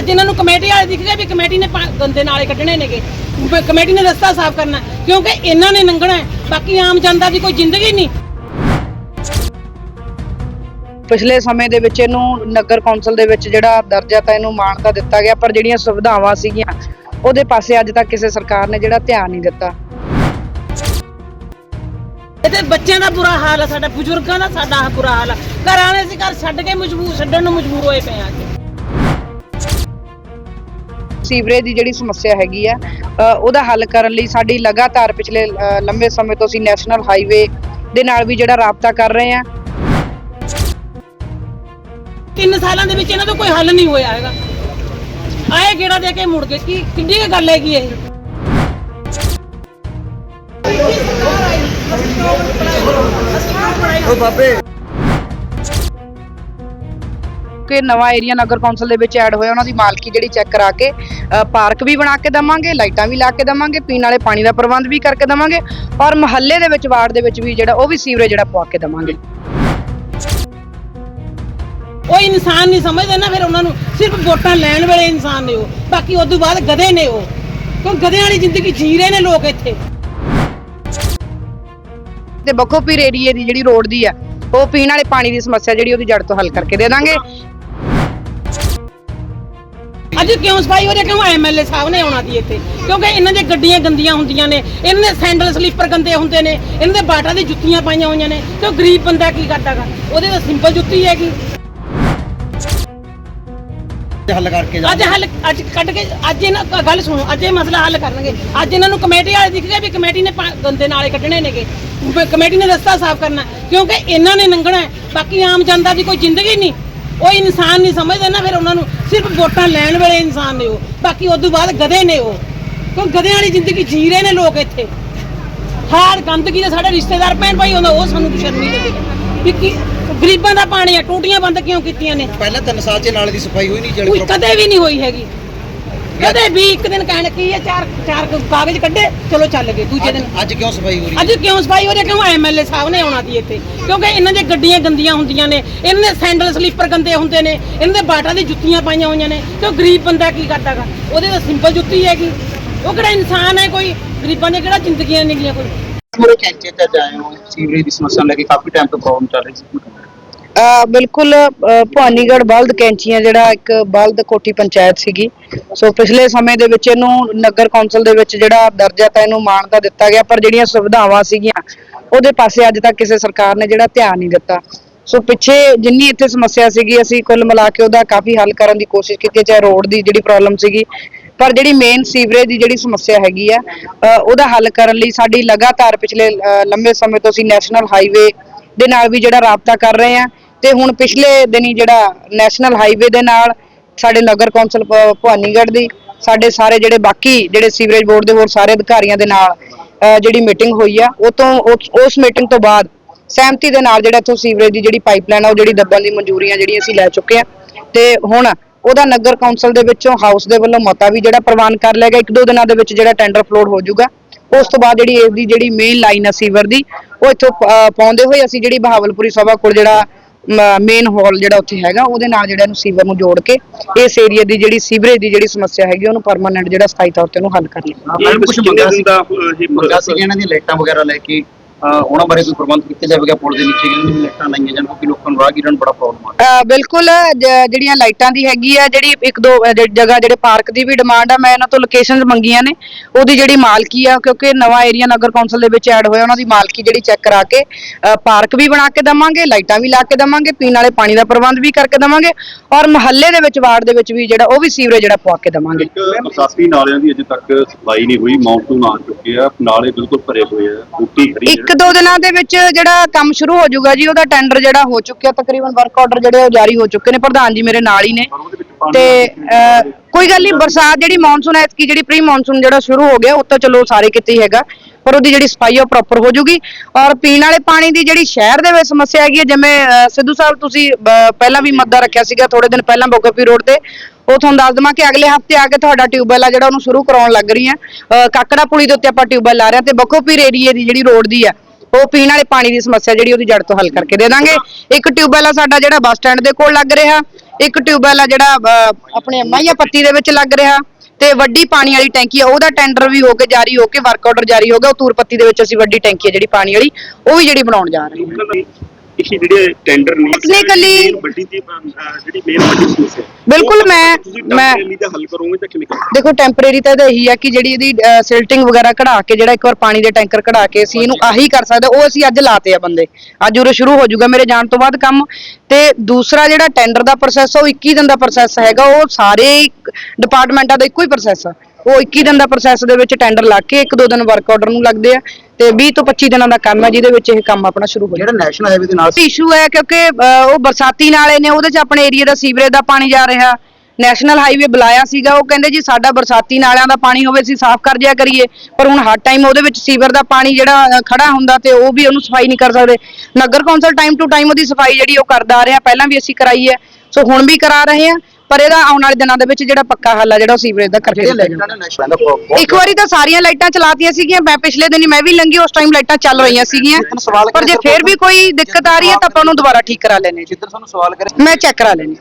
ਅੱਜ ਇਹਨਾਂ ਨੂੰ ਕਮੇਟੀ ਵਾਲੇ ਦਿਖ ਗਏ ਵੀ ਕਮੇਟੀ ਨੇ ਪਾ- ਗੰਦੇ ਨਾਲੇ ਕੱਢਣੇ ਨੇਗੇ। ਬ- ਕਮੇਟੀ ਨੇ ਰਸਤਾ ਸਾਫ਼ ਕਰਨਾ ਹੈ, ਕਿਉਂਕਿ ਇਹਨਾਂ ਨੇ ਲੰਘਣਾ ਹੈ, ਬਾਕੀ ਆਮ ਜਨਤਾ ਦੀ ਕੋਈ ਜ਼ਿੰਦਗੀ ਨਹੀਂ। ਪਿਛਲੇ ਸਮੇਂ ਦੇ ਵਿੱਚ ਇਹਨੂੰ ਨਗਰ ਕੌਂਸਲ ਦੇ ਵਿੱਚ ਜਿਹੜਾ ਦਰਜਾ ਤਾਂ ਇਹਨੂੰ ਮਾਨਤਾ ਦਿੱਤਾ ਗਿਆ ਪਰ ਜਿਹੜੀਆਂ ਸੁਵਿਧਾਵਾਂ ਸੀਗੀਆਂ ਉਹਦੇ ਪਾਸੇ ਅੱਜ ਤੱਕ ਕਿਸੇ ਸਰਕਾਰ ਨੇ ਜਿਹੜਾ ਧਿਆਨ ਨਹੀਂ ਦਿੱਤਾ। ਇਹਦੇ ਬੱਚਿਆਂ ਦਾ ਬੁਰਾ ਹਾਲ ਹੈ ਸਾਡਾ ਬਜ਼ੁਰਗਾਂ ਦਾ ਸਾਡਾ ਬੁਰਾ ਹਾਲ ਹੈ ਘਰਾਂ ਦੇ ਅਸੀਂ ਘਰ ਛੱਡ ਕੇ ਮਜਬੂਰ ਛੱਡਣ ਨੂੰ ਮਜਬੂਰ ਹੋਏ ਪਏ ਆ ਅੱਜ। ਸੀਵਰੇਜ ਦੀ ਜਿਹੜੀ ਸਮੱਸਿਆ ਹੈਗੀ ਆ ਉਹਦਾ ਹੱਲ ਕਰਨ ਲਈ ਸਾਡੀ ਲਗਾਤਾਰ ਪਿਛਲੇ ਲੰਬੇ ਸਮੇਂ ਤੋਂ ਅਸੀਂ ਨੈਸ਼ਨਲ ਹਾਈਵੇ ਦੇ ਨਾਲ ਵੀ ਜਿਹੜਾ ਰਾਬਤਾ ਕਰ ਰਹੇ ਆ। ਤਿੰਨ ਸਾਲਾਂ ਦੇ ਵਿੱਚ ਇਹਨਾਂ ਦਾ ਕੋਈ ਹੱਲ ਨਹੀਂ ਹੋਇਆ ਹੈਗਾ। ਆਏ ਗੇੜਾ ਦੇ ਕੇ ਮੁੜ ਗਏ। ਕੀ ਕਿੰਨੀ ਕੁ ਗੱਲ ਹੈਗੀ ਇਹ? ਕਿ ਨਵਾਂ ਏਰੀਆ ਨਗਰ ਕੌਂਸਲ ਦੇ ਵਿੱਚ ਐਡ ਹੋਇਆ ਉਹਨਾਂ ਦੀ ਮਾਲਕੀ ਜਿਹੜੀ ਚੈੱਕ ਕਰਾ ਕੇ ਪਾਰਕ ਵੀ ਬਣਾ ਕੇ ਦਵਾਂਗੇ ਲਾਈਟਾਂ ਵੀ ਲਾ ਕੇ ਦਵਾਂਗੇ ਪੀਣ ਵਾਲੇ ਪਾਣੀ ਦਾ ਪ੍ਰਬੰਧ ਵੀ ਕਰਕੇ ਦਵਾਂਗੇ ਔਰ ਮਹੱਲੇ ਦੇ ਵਿੱਚ ਵਾਰਡ ਦੇ ਵਿੱਚ ਵੀ ਜਿਹੜਾ ਉਹ ਵੀ ਸੀਵਰੇਜ ਜਿਹੜਾ ਪਵਾ ਕੇ ਦਵਾਂਗੇ। ਉਹ ਇਨਸਾਨ ਨਹੀਂ ਸਮਝਦੇ ਨਾ ਫਿਰ ਉਹਨਾਂ ਨੂੰ ਸਿਰਫ ਵੋਟਾਂ ਲੈਣ ਵੇਲੇ ਇਨਸਾਨ ਨੇ ਉਹ ਬਾਕੀ ਉਸ ਤੋਂ ਬਾਅਦ ਗਧੇ ਨੇ ਉਹ ਕਿਉਂ ਗਧਿਆਂ ਵਾਲੀ ਜ਼ਿੰਦਗੀ ਜੀ ਰਹੇ ਨੇ ਲੋਕ ਇੱਥੇ? ਤੇ ਬਖੋਪੀਰ ਏਰੀਏ ਦੀ ਜਿਹੜੀ ਰੋਡ ਦੀ ਆ ਉਹ ਪੀਣ ਵਾਲੇ ਪਾਣੀ ਦੀ ਸਮੱਸਿਆ ਜਿਹੜੀ ਉਹਦੀ ਜੜ ਤੋਂ ਹੱਲ ਕਰਕੇ ਦੇ ਦਾਂਗੇ। ਅੱਜ ਕਿਉਂ ਸਫ਼ਾਈ ਹੋ ਰਹੀ ਹੈ? ਕਿਉਂ ਐਮਐਲਏ ਸਾਹਿਬ ਨੇ ਆਉਣਾ ਦੀ ਇੱਥੇ? ਕਿਉਂਕਿ ਇਹਨਾਂ ਦੀਆਂ ਗੱਡੀਆਂ ਗੰਦੀਆਂ ਹੁੰਦੀਆਂ ਨੇ। ਇਹਨਾਂ ਦੇ ਸੈਂਡਲ ਸਲੀਪਰ ਗੰਦੇ ਹੁੰਦੇ ਨੇ। ਇਹਨਾਂ ਦੇ ਬਾਟਾ ਦੀ ਜੁੱਤੀਆਂ ਪਾਈਆਂ ਹੋਈਆਂ ਨੇ। ਤੇ ਉਹ ਗਰੀਬ ਬੰਦਾ ਕੀ ਕਰਦਾਗਾ ਉਹਦੇ ਤਾਂ ਸਿੰਪਲ ਜੁੱਤੀ ਹੈਗੀ। ਹੱਲ ਕਰਕੇ ਅੱਜ ਹੱਲ ਅੱਜ ਕੱਢ ਕੇ ਅੱਜ ਇਹਨਾਂ ਗੱਲ ਸੁਣੋ। ਅੱਜ ਇਹ ਮਸਲਾ ਹੱਲ ਕਰਨਗੇ। ਅੱਜ ਇਹਨਾਂ ਨੂੰ ਕਮੇਟੀ ਵਾਲੇ ਦਿਖ ਗਏ ਵੀ ਕਮੇਟੀ ਨੇ ਪਾ- ਗੰਦੇ ਨਾਲੇ ਕੱਢਣੇ ਨੇਗੇ। ਕਮੇਟੀ ਨੇ ਰਸਤਾ ਸਾਫ਼ ਕਰਨਾ। ਕਿਉਂਕਿ ਇਹਨਾਂ ਨੇ ਲੰਘਣਾ ਹੈ, ਬਾਕੀ ਆਮ ਜਨਤਾ ਦੀ ਕੋਈ ਜ਼ਿੰਦਗੀ ਨਹੀਂ। ਉਹ ਇਨਸਾਨ ਨਹੀਂ ਸਮਝਦੇ ਨਾ ਫਿਰ ਉਹਨਾਂ ਨੂੰ ਸਿਰਫ ਵੋਟਾਂ ਲੈਣ ਵੇਲੇ ਇਨਸਾਨ ਨੇ ਉਹ। ਬਾਕੀ ਉਸ ਤੋਂ ਬਾਅਦ ਗਧੇ ਨੇ ਉਹ। ਕਿਉਂ ਗਧਿਆਂ ਵਾਲੀ ਜ਼ਿੰਦਗੀ ਜੀ ਰਹੇ ਨੇ ਲੋਕ ਇੱਥੇ। ਹਾਰ ਗੰਦਗੀ ਦੇ ਸਾਡੇ ਰਿਸ਼ਤੇਦਾਰ ਭੈਣ ਭਾਈ ਹੁੰਦਾ ਉਹ ਸਾਨੂੰ ਸ਼ਰਮ ਲੱਗਦੀ ਵੀ ਕੀ ਗਰੀਬਾਂ ਦਾ ਪਾਣੀ ਆ ਟੂਟੀਆਂ ਬੰਦ ਕਿਉਂ ਕੀਤੀਆਂ ਨੇ? ਪਹਿਲਾਂ ਤਿੰਨ ਸਾਲ 'ਚ ਨਾਲੇ ਦੀ ਸਫ਼ਾਈ ਹੋਈ ਨਹੀਂ ਕੋਈ ਜਿਹੜੀ ਕਦੇ ਵੀ ਨਹੀਂ ਹੋਈ ਹੈਗੀ। ਕਦੇ ਵੀ ਇੱਕ ਦਿਨ ਕਹਿਣ ਕੀ ਹੈ ਚਾਰ ਚਾਰ ਕਾਗਜ਼ ਕੱਢੇ ਚਲੋ ਚੱਲ ਗਏ ਦੂਜੇ ਦਿਨ। ਅੱਜ ਕਿਉਂ ਸਫ਼ਾਈ ਹੋ ਰਹੀ ਅੱਜ ਕਿਉਂ ਸਫ਼ਾਈ ਹੋ ਰਹੀ ਹੈ? ਕਿਉਂ ਐਮਐਲਏ ਸਾਹਿਬ ਨੇ ਆਉਣਾ ਦੀ ਇੱਥੇ? ਕਿਉਂਕਿ ਇਹਨਾਂ ਦੀਆਂ ਗੱਡੀਆਂ ਗੰਦੀਆਂ ਹੁੰਦੀਆਂ ਨੇ ਇਹਨਾਂ ਦੇ ਸੈਂਡਲ ਸਲੀਪਰ ਗੰਦੇ ਹੁੰਦੇ ਨੇ ਇਹਨਾਂ ਦੇ ਬਾਟਾ ਦੀ ਜੁੱਤੀਆਂ ਪਾਈਆਂ ਹੋਈਆਂ ਨੇ ਤੇ ਉਹ ਗਰੀਬ ਬੰਦਾ ਕੀ ਕਰਦਾਗਾ ਉਹਦੇ ਤਾਂ ਸਿੰਪਲ ਜੁੱਤੀ ਹੈਗੀ। ਉਹ ਕਿਹੜਾ ਇਨਸਾਨ ਹੈ ਕੋਈ? ਗਰੀਬਾਂ ਦੀਆਂ ਕਿਹੜਾ ਜ਼ਿੰਦਗੀਆਂ ਨੇਗੀਆਂ ਕੋਈ? ਪੂਰੇ ਕੈਂਚੇ ਤੇ ਆਏ ਹੋ ਸੀਵਰੇਜ ਦੀ ਸਮੱਸਿਆ ਲੈ ਕੇ ਕਾਫੀ ਟਾਈਮ ਤੋਂ ਪ੍ਰੋਬਲਮ ਚੱਲ ਰਹੀ ਸੀ। ਬਿਲਕੁਲ ਅ, ਭਵਾਨੀਗੜ੍ਹ ਬਲਦ ਕੈਂਚੀਆਂ ਜਿਹੜਾ ਇੱਕ ਬਲਦ ਕੋਠੀ ਪੰਚਾਇਤ ਸੀਗੀ। ਸੋ ਪਿਛਲੇ ਸਮੇਂ ਦੇ ਵਿੱਚ ਇਹਨੂੰ ਨਗਰ ਕੌਂਸਲ ਦੇ ਵਿੱਚ ਜਿਹੜਾ ਦਰਜਾ ਤਾਂ ਇਹਨੂੰ ਮਾਣ ਮਾਨਤਾ ਦਿੱਤਾ ਗਿਆ ਪਰ ਜਿਹੜੀਆਂ ਸੁਵਿਧਾਵਾਂ ਸੀਗੀਆਂ ਉਹਦੇ ਪਾਸੇ ਅੱਜ ਤੱਕ ਕਿਸੇ ਸਰਕਾਰ ਨੇ ਜਿਹੜਾ ਧਿਆਨ ਨਹੀਂ ਦਿੱਤਾ। ਸੋ ਪਿੱਛੇ ਜਿੰਨੀ ਇੱਥੇ ਸਮੱਸਿਆ ਸੀਗੀ ਅਸੀਂ ਕੁੱਲ ਮਿਲਾ ਕੇ ਉਹਦਾ ਕਾਫੀ ਹੱਲ ਕਰਨ ਦੀ ਕੋਸ਼ਿਸ਼ ਕੀਤੀ ਹੈ, ਚਾਹੇ ਰੋਡ ਦੀ ਜਿਹੜੀ ਪ੍ਰੋਬਲਮ ਸੀਗੀ ਪਰ ਜਿਹੜੀ ਮੇਨ ਸੀਵਰੇਜ ਦੀ ਜਿਹੜੀ ਸਮੱਸਿਆ ਹੈਗੀ ਆ ਉਹਦਾ ਹੱਲ ਕਰਨ ਲਈ ਸਾਡੀ ਲਗਾਤਾਰ ਪਿਛਲੇ ਅ, ਲੰਬੇ ਸਮੇਂ ਤੋਂ ਅਸੀਂ ਨੈਸ਼ਨਲ ਹਾਈਵੇ ਦੇ ਨਾਲ ਵੀ ਜਿਹੜਾ ਰਾਬਤਾ ਕਰ ਰਹੇ ਆ ਤੇ ਹੁਣ ਪਿਛਲੇ ਦਿਨੀ ਜਿਹੜਾ ਨੈਸ਼ਨਲ ਹਾਈਵੇ ਦੇ ਨਾਲ ਸਾਡੇ ਨਗਰ ਕੌਂਸਲ ਭ- ਭਵਾਨੀਗੜ੍ਹ ਦੀ, ਸਾਡੇ ਸਾਰੇ ਜਿਹੜੇ ਬਾਕੀ ਜਿਹੜੇ ਸੀਵਰੇਜ ਬੋਰਡ ਦੇ ਹੋਰ ਸਾਰੇ ਅਧਿਕਾਰੀਆਂ ਦੇ ਨਾਲ ਜਿਹੜੀ ਮੀਟਿੰਗ ਹੋਈ ਆ, ਉਹ ਤੋਂ ਉਸ- ਮੀਟਿੰਗ ਤੋਂ ਬਾਅਦ ਸਹਿਮਤੀ ਦੇ ਨਾਲ ਜਿਹੜਾ ਇੱਥੋਂ ਸੀਵਰੇਜ ਦੀ ਜਿਹੜੀ ਪਾਈਪਲਾਈਨ ਆ, ਉਹ ਜਿਹੜੀ ਦੱਬਣ ਦੀ ਮਨਜ਼ੂਰੀਆਂ ਜਿਹੜੀਆਂ ਅਸੀਂ ਲੈ ਚੁੱਕੇ ਆ। ਤੇ ਹੁਣ ਉਹਦਾ ਨਗਰ ਕੌਂਸਲ ਦੇ ਵਿੱਚੋਂ ਹਾਊਸ ਦੇ ਵੱਲੋਂ ਮਤਾ ਵੀ ਜਿਹੜਾ ਪ੍ਰਵਾਨ ਕਰ ਲਿਆ ਗਿਆ ਇੱਕ ਦੋ ਦਿਨਾਂ ਦੇ ਵਿੱਚ ਜਿਹੜਾ ਟੈਂਡਰ ਫਲੋਟ ਹੋ ਜਾਊਗਾ। ਉਸ ਤੋਂ ਬਾਅਦ ਜਿਹੜੀ ਇਸ ਦੀ ਜਿਹੜੀ ਮੇਨ ਲਾਈਨ ਆ ਸੀਵਰ ਦੀ ਉਹ ਇੱਥੋਂ ਪਾਉਂਦੇ ਹੋਏ ਅਸੀਂ ਜਿਹੜੀ ਬਹਾਵਲਪੁਰੀ ਸਭਾ ਕੋਲ ਜਿਹੜਾ ਮੇਨ ਹਾਲ ਜਿਹੜਾ ਉੱਥੇ ਹੈਗਾ ਉਹਦੇ ਨਾਲ ਜਿਹੜਾ ਇਹਨੂੰ ਸੀਵਰ ਨੂੰ ਜੋੜ ਕੇ ਇਸ ਏਰੀਆ ਦੀ ਜਿਹੜੀ ਸੀਵਰੇਜ ਦੀ ਜਿਹੜੀ ਸਮੱਸਿਆ ਹੈਗੀ ਉਹਨੂੰ ਪਰਮਾਨੈਂਟ ਜਿਹੜਾ ਸਥਾਈ ਤੌਰ ਤੇ ਉਹਨੂੰ ਹੱਲ ਕਰ ਲਿਆ ਮੈਂ ਕੁਝ ਮੰਗਿਆ ਸੀ? ਇਹਨਾਂ ਲਾਈਟਾਂ ਵਗੈਰਾ ਲੈ ਕੇ ਉਹਨਾਂ ਬਾਰੇ ਕੋਈ ਪ੍ਰਬੰਧ ਕੀਤੇ ਜਾਵੇਗਾ ਪੁਲ ਦੇ ਨੀਚੇ ਦੀਆਂ ਲਾਈਟਾਂ ਲਾਈਆਂ ਜਾਣ ਕਿਉਂਕਿ ਲੋਕਾਂ ਨੂੰ ਰਾਹਗੀਰਾਂ ਨੂੰ ਬੜਾ ਪ੍ਰੋਬਲਮ ਆ। ਬਿਲਕੁਲ ਜ- ਜਿਹੜੀਆਂ ਲਾਈਟਾਂ ਦੀ ਹੈਗੀ ਆ ਜਿਹੜੀ ਇੱਕ ਦੋ ਅ, ਜਿਹੜੀ ਜਗ੍ਹਾ ਜਿਹੜੇ ਪਾਰਕ ਦੀ ਵੀ ਡਿਮਾਂਡ ਆ ਮੈਂ ਇਹਨਾਂ ਤੋਂ ਲੋਕੇਸ਼ਨਸ ਮੰਗੀਆਂ ਨੇ। ਉਹਦੀ ਜਿਹੜੀ ਮਾਲਕੀ ਆ ਕਿਉਂਕਿ ਨਵਾਂ ਏਰੀਆ ਨਗਰ ਕੌਂਸਲ ਦੇ ਵਿੱਚ ਐਡ ਹੋਇਆ ਉਹਨਾਂ ਦੀ ਮਾਲਕੀ ਜਿਹੜੀ ਚੈੱਕ ਕਰਾ ਕੇ ਪਾਰਕ ਵੀ ਬਣਾ ਕੇ ਦਵਾਂਗੇ ਲਾਈਟਾਂ ਵੀ ਲਾ ਕੇ ਦਵਾਂਗੇ ਪੀਣ ਵਾਲੇ ਪਾਣੀ ਦਾ ਪ੍ਰਬੰਧ ਵੀ ਕਰਕੇ ਦਵਾਂਗੇ ਔਰ ਮਹੱਲੇ ਦੇ ਵਿੱਚ ਵਾਰਡ ਦੇ ਵਿੱਚ ਵੀ ਜਿਹੜਾ ਉਹ ਵੀ ਸੀਵਰੇਜ ਜਿਹੜਾ ਪਵਾ ਕੇ ਦਵਾਂਗੇ। ਇੱਕ ਬਰਸਾਤੀ ਨਾਲਿਆਂ ਦੀ ਅਜੇ ਤੱਕ ਸਫ਼ਾਈ ਨਹੀਂ ਹੋਈ ਮੌਨਸੂਨ ਆ ਚੁੱਕੇ ਆ ਨਾਲੇ ਬਿਲਕੁਲ ਭਰੇ ਹੋਏ ਆ ਬੂਟੀ ਖੜੀ ਇੱਕ ਦੋ ਦਿਨਾਂ ਦੇ ਵਿੱਚ ਜਿਹੜਾ ਕੰਮ ਸ਼ੁਰੂ ਹੋ ਜਾਊਗਾ ਜੀ ਉਹਦਾ ਟੈਂਡਰ ਜਿਹੜਾ ਹੋ ਚੁੱਕਿਆ ਤਕਰੀਬਨ ਵਰਕ ਆਰਡਰ ਜਿਹੜੇ ਉਹ ਜਾਰੀ ਹੋ ਚੁੱਕੇ ਨੇ ਪ੍ਰਧਾਨ ਜੀ ਮੇਰੇ ਨਾਲ ਹੀ ਨੇ। ਤੇ ਅਹ, ਕੋਈ ਗੱਲ ਨਹੀਂ ਬਰਸਾਤ ਜਿਹੜੀ ਮੌਨਸੂਨ ਐਤਕੀ ਜਿਹੜੀ ਪ੍ਰੀ ਮੌਨਸੂਨ ਜਿਹੜਾ ਸ਼ੁਰੂ ਹੋ ਗਿਆ ਉਹ ਤਾਂ ਚਲੋ ਸਾਰੇ ਕਿਤੇ ਹੀ ਹੈਗਾ ਪਰ ਉਹਦੀ ਜਿਹੜੀ ਸਫ਼ਾਈ ਆ ਉਹ ਪ੍ਰੋਪਰ ਹੋ ਜਾਊਗੀ। ਔਰ ਪੀਣ ਵਾਲੇ ਪਾਣੀ ਦੀ ਜਿਹੜੀ ਸ਼ਹਿਰ ਦੇ ਵਿੱਚ ਸਮੱਸਿਆ ਹੈਗੀ ਹੈ ਜਿਵੇਂ ਅਹ, ਸਿੱਧੂ ਸਾਹਿਬ ਤੁਸੀਂ ਅਹ ਪਹਿਲਾਂ ਵੀ ਮੱਦਾ ਰੱਖਿਆ ਸੀਗਾ ਥੋੜੇ ਦਿਨ ਪਹਿਲਾਂ ਬੋਕਪੀ ਰੋਡ ਤੇ ਉਹ ਤੁਹਾਨੂੰ ਦੱਸ ਦਵਾਂ ਕਿ ਅਗਲੇ ਹਫ਼ਤੇ ਆ ਕੇ ਤੁਹਾਡਾ ਟਿਊਬਵੈਲ ਆ ਜਿਹੜਾ ਉਹਨੂੰ ਸ਼ੁਰੂ ਕਰਾਉਣ ਲੱਗ ਰਹੀ ਹੈ। ਕਾਕੜਾ ਪੁਲੀ ਦੇ ਉੱਤੇ ਆਪਾਂ ਟਿਊਬਵੈਲ ਲਾ ਰਹੇ ਹਾਂ ਤੇ ਬਖੋਪੀਰ ਏਰੀਏ ਦੀ ਜਿਹੜੀ ਰੋਡ ਦੀ ਆ ਉਹ ਪੀਣ ਵਾਲੇ ਪਾਣੀ ਦੀ ਸਮੱਸਿਆ ਜਿਹੜੀ ਉਹਦੀ ਜੜ ਤੋਂ ਹੱਲ ਕਰਕੇ ਦੇ ਦਾਂਗੇ। ਇੱਕ ਟਿਊਬਵੈਲ ਆ ਸਾਡਾ ਜਿਹੜਾ ਬੱਸ ਸਟੈਂਡ ਦੇ ਕੋਲ ਲੱਗ ਰਿਹਾ ਇੱਕ ਟਿਊਬਵੈਲ ਆ ਜਿਹੜਾ ਅਹ, ਆਪਣੇ ਮਾਈਆ ਪੱਤੀ ਦੇ ਵਿੱਚ ਲੱਗ ਰਿਹਾ ਤੇ ਵੱਡੀ ਪਾਣੀ ਵਾਲੀ ਟੈਂਕੀ ਆ ਉਹਦਾ ਟੈਂਡਰ ਵੀ ਹੋ ਕੇ ਜਾਰੀ ਹੋ ਕੇ ਵਰਕ ਆਰਡਰ ਜਾਰੀ ਹੋ ਗਿਆ ਉਹ ਤੂਰਪੱਤੀ ਦੇ ਵਿੱਚ ਅਸੀਂ ਵੱਡੀ ਟੈਂਕੀ ਆ ਜਿਹੜੀ ਪਾਣੀ ਵਾਲੀ ਉਹ ਵੀ ਜਿਹੜੀ ਬਣਾਉਣ ਜਾ ਰਹੇ ਹਾਂ। ਇਹ ਜਿਹੜੇ ਟੈਂਡਰ ਨੇ Technically- ਵੱਡੀ ਦੀ ਅਹ, ਜਿਹੜੀ ਮੇਨ ਵੱਡੀ ਸਮੱਸਿਆ ਬਿਲਕੁਲ ਮੈਂ ਤੁਸੀਂ ਮੈਂ ਟੈਂਪਰੇਰੀ ਦਾ ਹੱਲ ਕਰੋਗੇ ਤਾਂ ਕਿਵੇਂ ਕਰੋਗੇ? ਦੇਖੋ ਟੈਂਪਰੇਰੀ ਤਾਂ ਇਹਦਾ ਇਹੀ ਆ ਕਿ ਜਿਹੜੀ ਇਹਦੀ ਸਿਲਟਿੰਗ ਵਗੈਰਾ ਕਢਾ ਕੇ ਜਿਹੜਾ ਇੱਕ ਵਾਰ ਪਾਣੀ ਦੇ ਟੈਂਕਰ ਕਢਾ ਕੇ ਅਸੀਂ ਇਹਨੂੰ ਆਹੀ ਕਰ ਸਕਦੇ ਉਹ ਅਸੀਂ ਅੱਜ ਲਾਤੇ ਆ ਬੰਦੇ। ਅੱਜ ਉਰੇ ਸ਼ੁਰੂ ਹੋ ਜਾਊਗਾ ਮੇਰੇ ਜਾਣ ਤੋਂ ਬਾਅਦ ਕੰਮ। ਤੇ ਦੂਸਰਾ ਜਿਹੜਾ ਟੈਂਡਰ ਦਾ ਪ੍ਰੋਸੈਸ ਉਹ 21 ਦਿਨ ਦਾ ਪ੍ਰੋਸੈਸ ਹੈਗਾ। ਉਹ ਸਾਰੇ ਡਿਪਾਰਟਮੈਂਟਾਂ ਦਾ ਇੱਕੋ ਹੀ ਪ੍ਰੋਸੈਸ ਆ। ਉਹ 21 ਦਿਨ ਦਾ ਪ੍ਰੋਸੈਸ ਦੇ ਵਿੱਚ ਟੈਂਡਰ ਲਾ ਕੇ ਇੱਕ ਦੋ ਦਿਨ ਵਰਕ ਆਰਡਰ ਨੂੰ ਲੱਗਦੇ ਆ ਤੇ 20 ਤੋਂ 25 ਦਿਨਾਂ ਦਾ ਕੰਮ ਹੈ ਜਿਹਦੇ ਵਿੱਚ ਇਹ ਕੰਮ ਆਪਣਾ ਸ਼ੁਰੂ ਹੋ ਜਿਹੜਾ ਨੈਸ਼ਨਲ ਹਾਈਵੇ ਦੇ ਨਾਲ ਇਸ਼ੂ ਹੈ ਕਿਉਂਕਿ ਅਹ, ਉਹ ਬਰਸਾਤੀ ਨਾਲੇ ਨੇ ਉਹਦੇ 'ਚ ਆਪਣੇ ਏਰੀਆ ਦਾ ਸੀਵਰੇਜ ਦਾ ਪਾਣੀ ਜਾ ਰਿਹਾ। ਨੈਸ਼ਨਲ ਹਾਈਵੇ ਬੁਲਾਇਆ ਸੀਗਾ ਉਹ ਕਹਿੰਦੇ ਜੀ ਸਾਡਾ ਬਰਸਾਤੀ ਨਾਲਿਆਂ ਦਾ ਪਾਣੀ ਹੋਵੇ ਅਸੀਂ ਸਾਫ਼ ਕਰ ਜਿਆ ਕਰੀਏ। ਪਰ ਹੁਣ ਹਰ ਟਾਈਮ ਉਹਦੇ ਵਿੱਚ ਸੀਵਰ ਦਾ ਪਾਣੀ ਜਿਹੜਾ ਖੜਾ ਹੁੰਦਾ ਤੇ ਉਹ ਵੀ ਉਹਨੂੰ ਸਫ਼ਾਈ ਨਹੀਂ ਕਰ ਸਕਦੇ। ਨਗਰ ਕੌਂਸਲ ਟਾਈਮ ਟੂ ਟਾਈਮ ਉਹਦੀ ਸਫ਼ਾਈ ਜਿਹੜੀ ਉਹ ਕਰਦਾ ਆ ਰਿਹਾ ਪਹਿਲਾਂ ਵੀ ਅਸੀਂ ਕਰਾਈ ਹੈ। ਸੋ ਹੁਣ ਵੀ ਕਰਾ ਰਹੇ ਹਾਂ। ਪਰ ਇਹਦਾ ਆਉਣ ਵਾਲੇ ਦਿਨਾਂ ਦੇ ਵਿੱਚ ਜਿਹੜਾ ਪੱਕਾ ਹੱਲ ਆ ਜਿਹੜਾ ਉਹ ਸੀਵਰੇਜ ਦਾ ਕਰਕੇ ਦਿੱਤਾ ਇੱਕ ਵਾਰੀ ਤਾਂ ਸਾਰੀਆਂ ਲਾਈਟਾਂ ਚਲਾਤੀਆਂ ਸੀਗੀਆਂ ਮੈਂ ਪਿਛਲੇ ਦਿਨ ਮੈਂ ਵੀ ਲੰਗੀ ਉਸ ਟਾਈਮ ਲਾਈਟਾਂ ਚੱਲ ਰਹੀਆਂ ਸੀਗੀਆਂ। ਪਰ ਜੇ ਫੇਰ ਵੀ ਕੋਈ ਦਿੱਕਤ ਆ ਰਹੀ ਹੈ ਤਾਂ ਆਪਾਂ ਉਹਨੂੰ ਦੁਬਾਰਾ ਠੀਕ ਕਰਾ ਲੈਣੇ ਜੀ ਜਿੱਧਰ ਤੁਹਾਨੂੰ ਸਵਾਲ ਕਰੇ ਮੈਂ ਚੈੱਕ ਕਰਾ ਲੈਣੀ